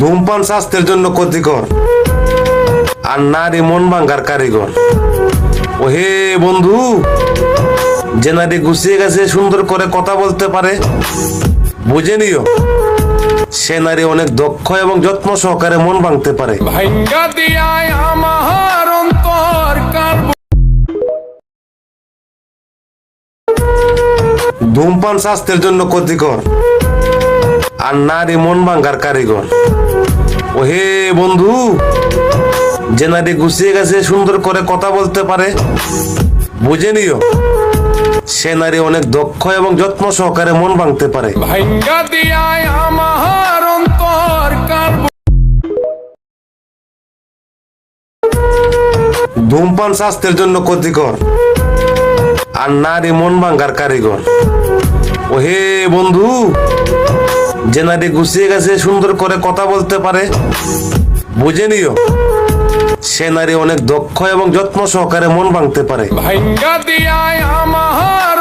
ধূমপান স্বাস্থ্যের জন্য ক্ষতিকর। আর নারী মন ভাঙ্গার কারিগর। ও হে বন্ধু যে নারী গুছিয়ে গেছে সুন্দর করে কথা বলতে পারে বুঝে নিও সে নারী অনেক দক্ষ এবং যত্ন সহকারে মন ভাঙতে পারে। ভাঙ্গা দিয়ায় আমার অন্তর ধূমপান স্বাস্থ্যের জন্য ক্ষতিকর। আর নারী মন ভাঙ্গার কারিগর। ও হে বন্ধু যে নারী গুছিয়ে গেছে সুন্দর করে কথা বলতে পারে বুঝে নিও সে নারী অনেক দক্ষ এবং যত্ন সহকারে মন ভাঙতে পারে। ভাঙ্গা দিয়ায় আমার অন্তর ধূমপান স্বাস্থ্যের জন্য ক্ষতিকর আর নারী মন ভাঙ্গার কারিগর। ও হে বন্ধু যে নারী গুছিয়ে গেছে, সুন্দর করে কথা বলতে পারে, বুঝে নিও। সে নারী অনেক দক্ষ এবং যত্ন সহকারে মন ভাঙতে পারে। ভাঙ্গা দিয়ায় আমার